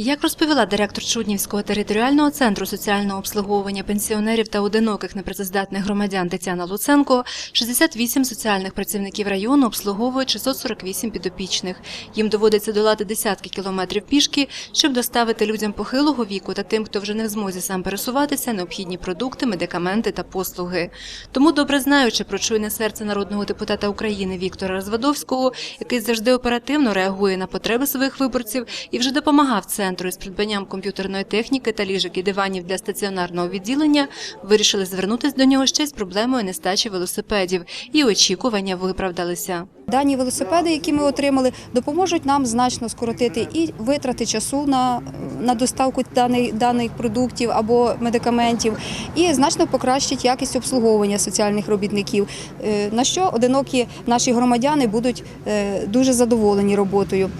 Як розповіла директор Чуднівського територіального центру соціального обслуговування пенсіонерів та одиноких непрацездатних громадян Тетяна Луценко, 68 соціальних працівників району обслуговують 648 підопічних. Їм доводиться долати десятки кілометрів пішки, щоб доставити людям похилого віку та тим, хто вже не в змозі сам пересуватися, необхідні продукти, медикаменти та послуги. Тому, добре знаючи про чуйне серце народного депутата України Віктора Розвадовського, який завжди оперативно реагує на потреби своїх виборців і вже допомагав центру із придбанням комп'ютерної техніки та ліжок і диванів для стаціонарного відділення, вирішили звернутися до нього ще з проблемою нестачі велосипедів, і очікування виправдалися. Дані велосипеди, які ми отримали, допоможуть нам значно скоротити і витрати часу на, на доставку даних, даних продуктів або медикаментів, і значно покращить якість обслуговування соціальних робітників, е, на що одинокі наші громадяни будуть е, дуже задоволені роботою.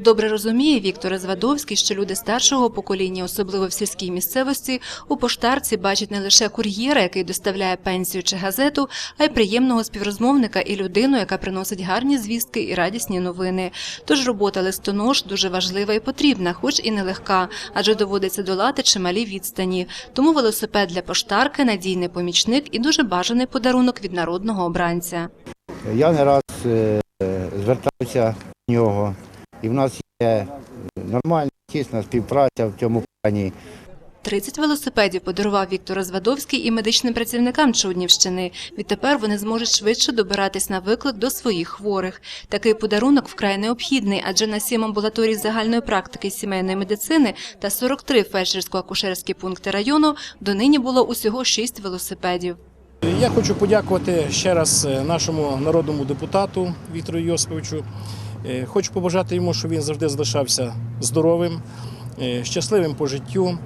Добре розуміє Віктор Розвадовський, що люди старшого покоління, особливо в сільській місцевості, у поштарці бачать не лише кур'єра, який доставляє пенсію чи газету, а й приємного співрозмовника і людину, яка приносить гарні звістки і радісні новини. Тож робота листонож дуже важлива і потрібна, хоч і нелегка, адже доводиться долати чималі відстані. Тому велосипед для поштарки надійний помічник і дуже бажаний подарунок від народного обранця. Я не раз е, звертався до нього, і в нас є нормальна тісна співпраця в цьому плані. 30 велосипедів подарував Віктор Розвадовський і медичним працівникам Чуднівщини. Відтепер вони зможуть швидше добиратись на виклик до своїх хворих. Такий подарунок вкрай необхідний, адже на сім амбулаторій загальної практики сімейної медицини та 43 фельдшерсько-акушерські пункти району донині було усього 6 велосипедів. Я хочу подякувати ще раз е, нашому народному депутату Віктору Йосиповичу. Е, Хочу побажати йому, щоб він завжди залишався здоровим, е, щасливим по життю.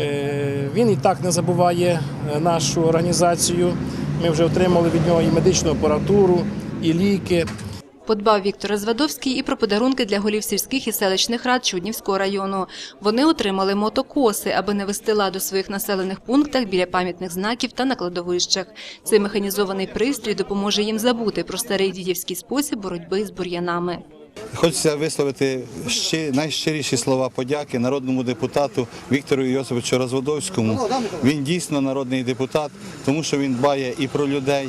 Е, Він і так не забуває нашу організацію. Ми вже отримали від нього і медичну апаратуру, і ліки. Подбав Віктор Розвадовський і про подарунки для голів сільських і селищних рад Чуднівського району. Вони отримали мотокоси, аби не вести ладу у своїх населених пунктах біля пам'ятних знаків та на кладовищах. Цей механізований пристрій допоможе їм забути про старий дідівський спосіб боротьби з бур'янами. Хочеться висловити найщиріші слова подяки народному депутату Віктору Йосиповичу Розводовському. Він дійсно народний депутат, тому що він дбає і про людей,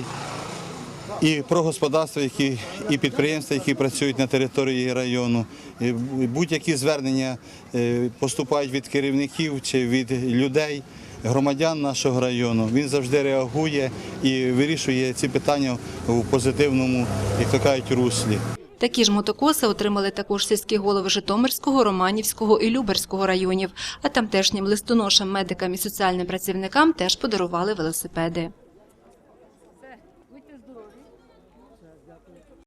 і про господарства, які і підприємства, які працюють на території району. Будь-які звернення е, поступають від керівників чи від людей. Громадян нашого району він завжди реагує і вирішує ці питання в позитивному, як то кажуть, руслі. Такі ж мотокоси отримали також сільські голови Житомирського, Романівського і Люберського районів, а тамтешнім листоношам, медикам і соціальним працівникам теж подарували велосипеди.